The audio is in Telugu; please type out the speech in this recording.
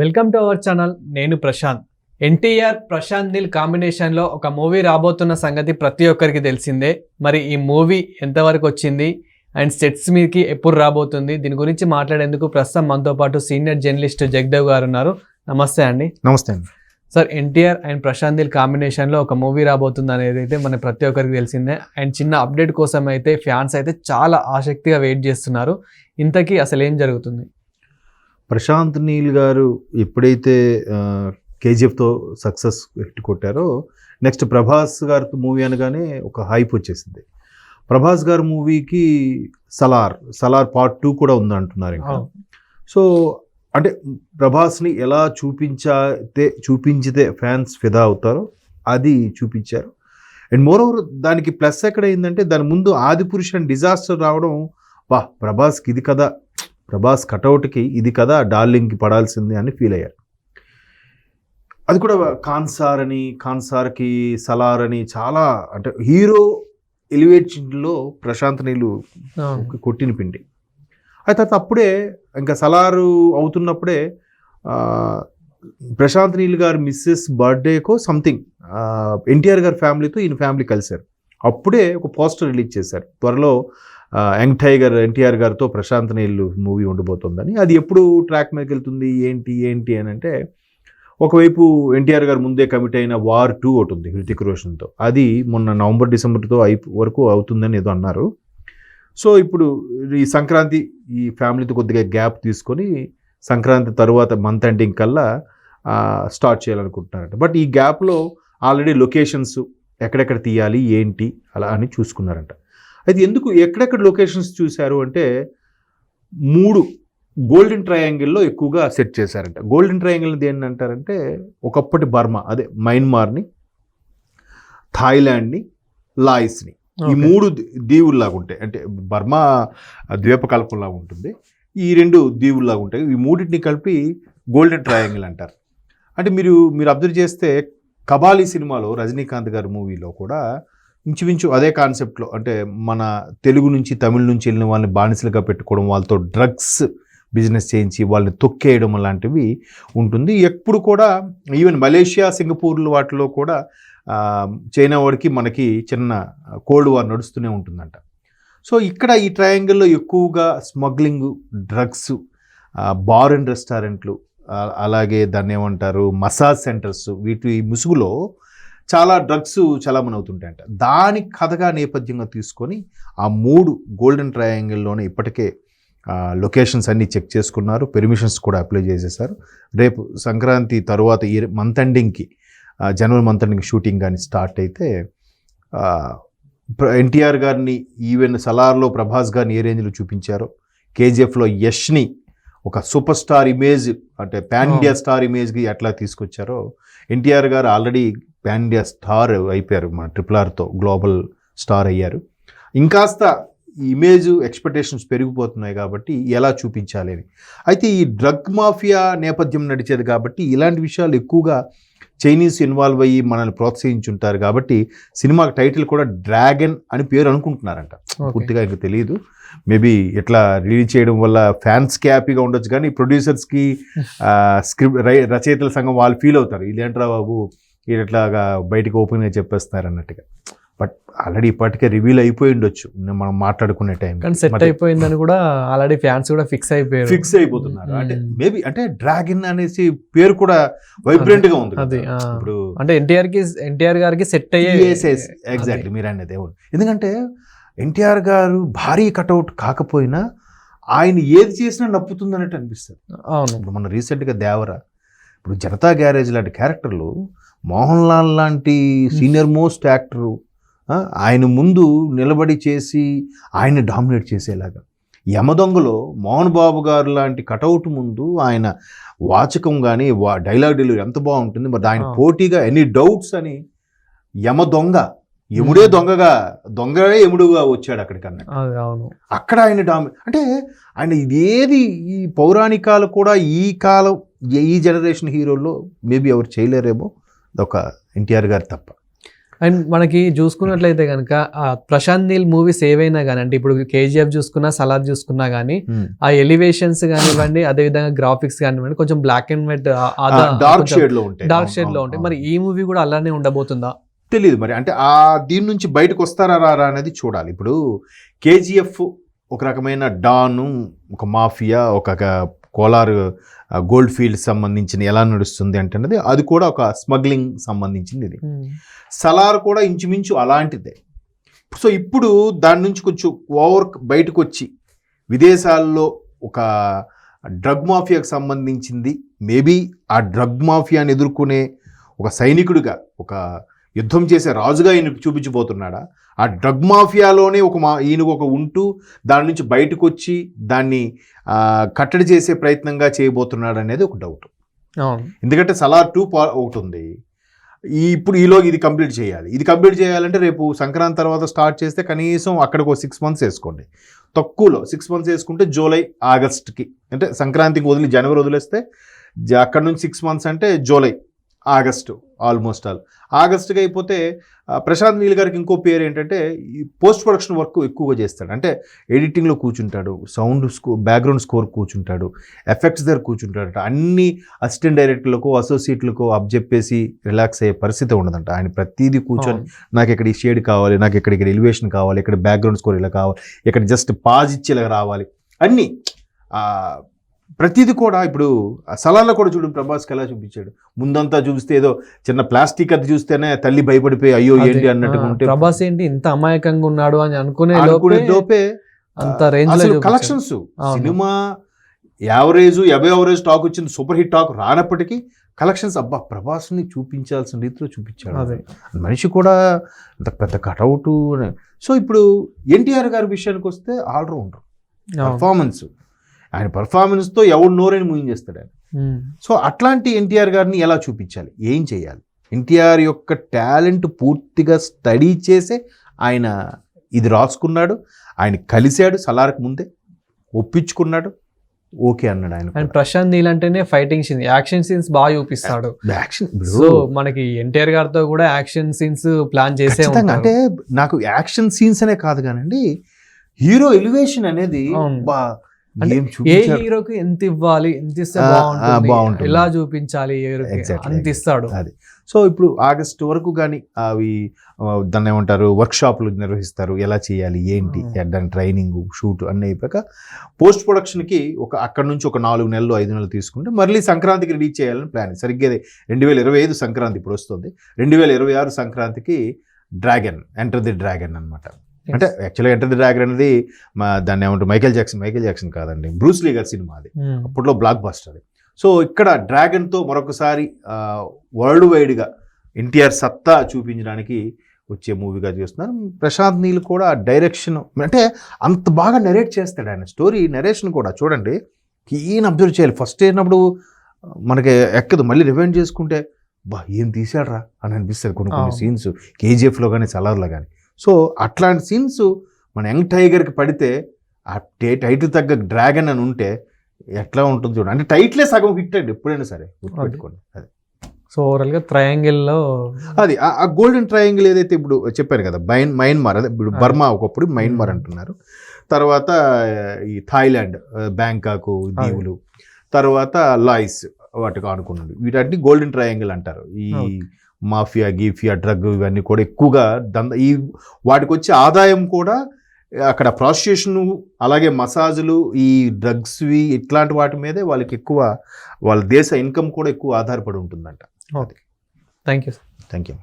వెల్కమ్ టు అవర్ ఛానల్ నేను ప్రశాంత్. ఎన్టీఆర్ ప్రశాంత్ నీల్ కాంబినేషన్లో ఒక మూవీ రాబోతున్న సంగతి ప్రతి ఒక్కరికి తెలిసిందే. మరి ఈ మూవీ ఎంతవరకు వచ్చింది? అండ్ సెట్స్ మీదకి ఎప్పుడు రాబోతుంది? దీని గురించి మాట్లాడేందుకు ప్రస్తుతం మనతో పాటు సీనియర్ జర్నలిస్ట్ జగదేవ్ గారు ఉన్నారు. నమస్తే అండి. నమస్తే అండి. Sir NTR and Prashanth Neel కాంబినేషన్లో ఒక మూవీ రాబోతుంది అనేది అయితే మన ప్రతి ఒక్కరికి తెలిసిందే. అండ్ చిన్న అప్డేట్ కోసం అయితే ఫ్యాన్స్ అయితే చాలా ఆసక్తిగా వెయిట్ చేస్తున్నారు. ఇంతకీ అసలు ఏం జరుగుతుంది? ప్రశాంత్ నీల్ గారు ఎప్పుడైతే కేజీఎఫ్తో సక్సెస్ హిట్ కొట్టారో నెక్స్ట్ ప్రభాస్ గారి మూవీ అనగానే ఒక హైప్ వచ్చేసింది. ప్రభాస్ గారి మూవీకి సలార్ సలార్ పార్ట్ టూ కూడా ఉంది అంటున్నారు ఇంకా సో అంటే ప్రభాస్ని ఎలా చూపించితే చూపించితే ఫ్యాన్స్ ఫిదా అవుతారో అది చూపించారు. అండ్ మోర్ ఓవర్ దానికి ప్లస్ ఎక్కడ అయిందంటే దాని ముందు ఆది పురుష డిజాస్టర్ రావడం వా ప్రభాస్కి ఇది కదా ప్రభాస్ కటౌట్కి ఇది కదా డార్లింగ్కి పడాల్సింది అని ఫీల్ అయ్యారు. అది కూడా కాన్సార్ అని కాన్సార్కి సలార్ అని చాలా అంటే హీరో ఎలివేషన్లో ప్రశాంత్ నీళ్ళు కొట్టిన పిండి. అయితే తర్వాత అప్పుడే ఇంకా సలారు అవుతున్నప్పుడే ఆ, ప్రశాంత్ నీల్ గారు మిస్సెస్ బర్త్డేకో సంథింగ్ ఎన్టీఆర్ గారి ఫ్యామిలీతో ఈయన ఫ్యామిలీ కలిశారు. అప్పుడే ఒక పోస్టర్ రిలీజ్ చేశారు. త్వరలో ఆ, యంగ్ టైగర్ ఎన్టీఆర్ గారితో ప్రశాంత్ నీళ్ళు మూవీ ఉండబోతోందని. అది ఎప్పుడు ట్రాక్ మీదకి వెళ్తుంది? ఏంటి? ఏంటి అని అంటే ఒకవైపు ఎన్టీఆర్ గారు ముందే కమిట్ అయిన వార్ టూ ఒకటి ఉంది హృతిక్ రోషన్తో. అది మొన్న నవంబర్ డిసెంబర్తో అయి వరకు అవుతుందని ఏదో అన్నారు. సో ఇప్పుడు ఈ సంక్రాంతి ఈ ఫ్యామిలీతో కొద్దిగా గ్యాప్ తీసుకొని సంక్రాంతి తర్వాత మంత్ ఎండింగ్ కల్లా స్టార్ట్ చేయాలనుకుంటున్నారంట. బట్ ఈ గ్యాప్లో ఆల్రెడీ లొకేషన్స్ ఎక్కడెక్కడ తీయాలి ఏంటి అలా అని చూసుకున్నారంట. అయితే ఎందుకు ఎక్కడెక్కడ లొకేషన్స్ చూశారు అంటే మూడు గోల్డెన్ ట్రయాంగిల్లో ఎక్కువగా సెట్ చేశారంట. గోల్డెన్ ట్రయాంగిల్ దేన్ని అంటారంటే ఒకప్పటి బర్మా అదే మయన్మార్ని థాయిలాండ్ని లాయిస్ని. ఈ మూడు దీవుల్లాగా ఉంటాయి. అంటే బర్మా ద్వీపకల్పంలాగా ఉంటుంది. ఈ రెండు దీవుల్లాగా ఉంటాయి. ఈ మూడింటిని కలిపి గోల్డెన్ ట్రయాంగిల్ అంటారు. అంటే మీరు మీరు అబ్జర్వ్ చేస్తే కబాలి సినిమాలో రజనీకాంత్ గారి మూవీలో కూడా ఇంచుమించు అదే కాన్సెప్ట్లో అంటే మన తెలుగు నుంచి తమిళ నుంచి వెళ్ళిన వాళ్ళని బానిసలుగా పెట్టుకోవడం వాళ్ళతో డ్రగ్స్ బిజినెస్ చేయించి వాళ్ళని తొక్కేయడం లాంటివి ఉంటుంది. ఎప్పుడు కూడా ఈవెన్ మలేషియా సింగపూర్లు వాటిలో కూడా చైనా వాడికి మనకి చిన్న కోల్డ్ వార్ నడుస్తూనే ఉంటుందంట. సో ఇక్కడ ఈ ట్రయాంగిల్లో ఎక్కువగా స్మగ్లింగ్ డ్రగ్స్ బార్ అండ్ రెస్టారెంట్లు అలాగే దాన్ని ఏమంటారు మసాజ్ సెంటర్స్ వీటి ముసుగులో చాలా డ్రగ్స్ చలామణి అవుతుంటాయంట దాని కథగా నేపథ్యంగా తీసుకొని ఆ మూడు గోల్డెన్ ట్రయాంగిల్లోనే ఇప్పటికే లొకేషన్స్ అన్నీ చెక్ చేసుకున్నారు. పెర్మిషన్స్ కూడా అప్లై చేసేసారు. రేపు సంక్రాంతి తరువాత ఈ మంత్ ఎండింగ్కి జనవరి మంత్ ఎండింగ్ షూటింగ్ కానీ స్టార్ట్ అయితే ఎన్టీఆర్ గారిని ఈవెన్ సలార్లో ప్రభాస్ గారిని ఏ రేంజ్లో చూపించారో కేజీఎఫ్లో యష్ని ఒక సూపర్ స్టార్ ఇమేజ్ అంటే పాన్ ఇండియా స్టార్ ఇమేజ్కి ఎట్లా తీసుకొచ్చారో ఎన్టీఆర్ గారు ఆల్రెడీ పాన్ ఇండియా స్టార్ అయిపోయారు మన ట్రిపుల్ ఆర్తో గ్లోబల్ స్టార్ అయ్యారు. ఇంకాస్త ఇమేజ్ ఎక్స్పెక్టేషన్స్ పెరిగిపోతున్నాయి కాబట్టి ఎలా చూపించాలి అని. అయితే ఈ డ్రగ్ మాఫియా నేపథ్యం నడిచేది కాబట్టి ఇలాంటి విషయాలు ఎక్కువగా చైనీస్ ఇన్వాల్వ్ అయ్యి మనల్ని ప్రోత్సహించుంటారు కాబట్టి సినిమా టైటిల్ కూడా డ్రాగన్ అని పేరు అనుకుంటున్నారంట. పూర్తిగా ఇంకా తెలియదు. మేబీ ఇట్లా రిలీజ్ చేయడం వల్ల ఫ్యాన్స్కి హ్యాపీగా ఉండొచ్చు కానీ ప్రొడ్యూసర్స్కి స్క్రిప్ట్ రచయితల సంఘం వాళ్ళు ఫీల్ అవుతారు. ఇదేంట్రా బాబు? ఇట్లాగా బయటకు ఓపెన్గా చెప్పేస్తున్నారు అన్నట్టుగా బట్ ఆల్రెడీ ఇప్పటికే రివీల్ అయిపోయి ఉండొచ్చు. మనం మాట్లాడుకునే టైం కానీ సెట్ అయిపోయిందని కూడా ఆల్రెడీ ఫ్యాన్స్ కూడా ఫిక్స్ అయిపోయారు. ఫిక్స్ అయిపోతున్నారు. అంటే. మేబీ అంటే డ్రాగన్ అనేసి పేరు కూడా వైబ్రెంట్గా ఉంది అది. ఇప్పుడు అంటే ఎన్టీఆర్కి ఎన్టీఆర్ గారికి సెట్ అయ్యే ఎగ్జాక్ట్లీ మీరు అనేది ఎందుకంటే ఎన్టీఆర్ గారు భారీ కటౌట్ కాకపోయినా ఆయన ఏది చేసినా నప్పుతుంది అన్నట్టు అనిపిస్తుంది. అవును. ఇప్పుడు మన రీసెంట్గా దేవర ఇప్పుడు జనతా గ్యారేజ్ లాంటి క్యారెక్టర్లు మోహన్ లాల్ లాంటి సీనియర్ మోస్ట్ యాక్టరు ఆయన ముందు నిలబడి చేసి ఆయన డామినేట్ చేసేలాగా యమదొంగలో మోహన్ బాబు గారు లాంటి కటౌట్ ముందు ఆయన వాచకం కానీ వా డైలాగ్ డెలివరీ ఎంత బాగుంటుంది మరి ఆయన. పోటీగా ఎనీ డౌట్స్ అని యమ దొంగ మ్మ్. దొంగగా దొంగడే యముడుగా వచ్చాడు అక్కడికన్నా అవును అక్కడ ఆయన డామి అంటే ఆయన ఇదేది ఈ పౌరాణికాలు కూడా ఈ కాలం ఈ జనరేషన్ హీరోల్లో మేబీ ఎవరు చేయలేరేమో ఒక ఎన్టీఆర్ గారు తప్ప. అండ్ మనకి చూసుకున్నట్లయితే కనుక ప్రశాంత్ నీల్ మూవీస్ ఏవైనా కానీ అంటే ఇప్పుడు కేజీఎఫ్ చూసుకున్నా సలార్ చూసుకున్నా కానీ ఆ ఎలివేషన్స్ కానివ్వండి అదే విధంగా గ్రాఫిక్స్ కానివ్వండి కొంచెం బ్లాక్ అండ్ వైట్ డార్క్ షేడ్లో ఉంటాయి. డార్క్ షేడ్లో ఉంటాయి. మరి ఈ మూవీ కూడా అలానే ఉండబోతుందా? తెలియదు మరి. అంటే ఆ దీని నుంచి బయటకు వస్తారా రారా అనేది చూడాలి. ఇప్పుడు కేజీఎఫ్ ఒక రకమైన డాను ఒక మాఫియా ఒక కోలార్ గోల్డ్ ఫీల్డ్ సంబంధించిన ఎలా నడుస్తుంది అంటే అది కూడా ఒక స్మగ్లింగ్ సంబంధించింది ఇది సలార్ కూడా ఇంచుమించు అలాంటిదే. సో ఇప్పుడు దాని నుంచి కొంచెం ఓవర్ బయటకు వచ్చి విదేశాల్లో ఒక డ్రగ్ మాఫియాకు సంబంధించింది మేబీ ఆ డ్రగ్ మాఫియాని ఎదుర్కొనే ఒక సైనికుడిగా ఒక యుద్ధం చేసే రాజుగా ఈయన చూపించబోతున్నాడా? ఆ డ్రగ్ మాఫియాలోనే ఒక మా ఈయన ఒక ఉంటూ దాని నుంచి బయటకు వచ్చి దాన్ని కట్టడి చేసే ప్రయత్నంగా చేయబోతున్నాడు అనేది ఒక డౌట్. ఎందుకంటే సలార్ టూ ఒకటి ఉంది. ఈ ఇప్పుడు ఈలో ఇది కంప్లీట్ చేయాలి. ఇది కంప్లీట్ చేయాలంటే రేపు సంక్రాంతి తర్వాత స్టార్ట్ చేస్తే కనీసం అక్కడికి ఒక సిక్స్ మంత్స్ వేసుకోండి. తక్కువలో సిక్స్ మంత్స్ వేసుకుంటే జూలై ఆగస్ట్కి. అంటే సంక్రాంతికి వదిలి జనవరి వదిలేస్తే జ- అక్కడ నుంచి సిక్స్ మంత్స్ అంటే జూలై. August almost all. ఆగస్ట్కి అయిపోతే ప్రశాంత్ నీల్ గారికి ఇంకో పేరు ఏంటంటే ఈ పోస్ట్ ప్రొడక్షన్ వర్క్ ఎక్కువగా చేస్తాడు. అంటే ఎడిటింగ్లో కూర్చుంటాడు సౌండ్ స్కో బ్యాక్గ్రౌండ్ స్కోర్ కూర్చుంటాడు ఎఫెక్ట్స్ దగ్గర కూర్చుంటాడట. అన్ని అసిస్టెంట్ డైరెక్టర్లకు అసోసియేట్లకు అప్ చెప్పేసి రిలాక్స్ అయ్యే పరిస్థితి ఉండదంట. ఆయన ప్రతిదీ కూర్చొని. నాకు ఇక్కడ ఈ షేడ్ కావాలి నాకు ఇక్కడ ఇక్కడ ఎలివేషన్ కావాలి ఇక్కడ బ్యాక్గ్రౌండ్ స్కోర్ ఇలా కావాలి ఇక్కడ జస్ట్ పాజ్ ఇచ్చి ఇలా రావాలి. అన్నీ ప్రతిదీ కూడా ఇప్పుడు ఆ సలార్లో కూడా చూడు ప్రభాస్కి ఎలా చూపించాడు ముందంతా చూస్తే ఏదో చిన్న ప్లాస్టిక్ అది చూస్తేనే తల్లి భయపడిపోయి అయ్యో. ఏంటి అన్నట్టుగా ఆ, ఉంటే ప్రభాస్ ఏంటి ఇంత అమాయకంగా ఉన్నాడు అని అనుకునే అనుకునే లోపే అంత రేంజ్. కలెక్షన్స్. సినిమా యావరేజ్ ఎబే యావరేజ్ టాక్ వచ్చింది సూపర్ హిట్ టాక్ రానప్పటికీ కలెక్షన్స్ అబ్బా ప్రభాస్ని చూపించాల్సిన రీతిలో చూపించాడు అదే మనిషి కూడా ఇంత పెద్ద కటౌట్ సో ఇప్పుడు ఎన్టీఆర్ గారి విషయానికి వస్తే ఆల్రౌండర్. పర్ఫార్మెన్స్ ఆయన పర్ఫార్మెన్స్తో ఎవడు నోరని మూయించేస్తాడు ఆయన. ఉమ్. సో అట్లాంటి ఎన్టీఆర్ గారిని ఎలా చూపించాలి? ఏం చేయాలి? ఎన్టీఆర్ యొక్క టాలెంట్ పూర్తిగా స్టడీ చేసే ఆయన ఇది రాసుకున్నాడు ఆయన కలిశాడు సలార్కి ముందే ఒప్పించుకున్నాడు ఓకే అన్నాడు ఆయన అండ్ ప్రశాంత్ నీల్ అంటేనే ఫైటింగ్ సీన్స్ యాక్షన్ సీన్స్ బాగా చూపిస్తాడు. యాక్షన్ సో మనకి ఎన్టీఆర్ గారితో కూడా యాక్షన్ సీన్స్ ప్లాన్ చేసే అంటే నాకు యాక్షన్ సీన్స్ అనే కాదు కానండి హీరో ఎలివేషన్ అనేది ఏం హీరోకి ఎంత ఇవ్వాలి ఎంత ఇస్తే బాగుంటుంది. ఎలా చూపించాలి అంత ఇస్తాడు. అది. సో ఇప్పుడు ఆగస్ట్ వరకు కానీ అవి దాన్ని ఏమంటారు వర్క్ షాపులు నిర్వహిస్తారు. ఎలా చేయాలి ఏంటి Hmm. దాని ట్రైనింగ్ షూట్ అన్నీ అయిపోయాక పోస్ట్ ప్రొడక్షన్కి ఒక అక్కడ నుంచి ఒక నాలుగు నెలలు ఐదు నెలలు తీసుకుంటే మళ్ళీ సంక్రాంతికి రీచ్ చేయాలని ప్లాన్. సరిగ్గా రెండు వేల ఇరవై ఐదు సంక్రాంతి ఇప్పుడు వస్తుంది. రెండు వేల ఇరవై ఆరు సంక్రాంతికి డ్రాగన్ ఎంటర్ ది డ్రాగన్ అన్నమాట. అంటే యాక్చువల్గా ఎంటర్ ది డ్రాగన్ అనేది మా దాన్ని ఏమంటారు? మైకేల్ జాక్సన్ మైకేల్ జాక్సన్ కాదండి. బ్రూస్ లీ గారి సినిమా అది. ఉమ్. అప్పట్లో బ్లాక్ బస్టర్ సో ఇక్కడ డ్రాగన్తో మరొకసారి వరల్డ్ వైడ్గా ఎన్టీఆర్ సత్తా చూపించడానికి వచ్చే మూవీగా చూస్తున్నాను ప్రశాంత్ నీల్ కూడా డైరెక్షన్ అంటే అంత బాగా నెరేట్ చేస్తాడు ఆయన. స్టోరీ నెరేషన్ కూడా చూడండి. ఈయన అబ్జర్వ్ చేయాలి. ఫస్ట్ అయినప్పుడు మనకి ఎక్కదు. మళ్ళీ రివైండ్ చేసుకుంటే బా ఏం తీసాడరా అని అనిపిస్తుంది కొన్ని కొన్ని. సీన్స్ కేజీఎఫ్లో కానీ సలార్లో కానీ సో అట్లాంటి సీన్స్ మన యంగ్ టైగర్కి పడితే ఆ టే టైటిల్ తగ్గ డ్రాగన్ అని ఉంటే ఎట్లా ఉంటుంది చూడండి అంటే టైటిలే సగం హిట్ అండి ఎప్పుడైనా సరే గుర్తుపెట్టుకోండి. అది. సో ఓవరాల్గా ట్రయాంగిల్లో అది ఆ- గోల్డెన్ ట్రయాంగిల్ ఏదైతే ఇప్పుడు చెప్పాను కదా బైన్ మయన్మార్ అదే ఇప్పుడు. బర్మా ఒకప్పుడు మయన్మార్. అంటున్నారు. తర్వాత ఈ థాయిలాండ్ బ్యాంకాక్ దీవులు తర్వాత లాయిస్ వాటికి ఆనుకున్నాడు. వీటన్ని గోల్డెన్ ట్రయాంగిల్ అంటారు. ఈ. మాఫియా గీఫియా డ్రగ్ ఇవన్నీ కూడా ఎక్కువగా దంద ఈ వాటికి వచ్చే ఆదాయం కూడా అక్కడ ప్రాస్టిట్యూషన్ అలాగే మసాజులు ఈ డ్రగ్స్వి ఇట్లాంటి వాటి మీదే వాళ్ళకి ఎక్కువ వాళ్ళ దేశ ఇన్కమ్ కూడా ఎక్కువ ఆధారపడి ఉంటుందంట. Thank you thank you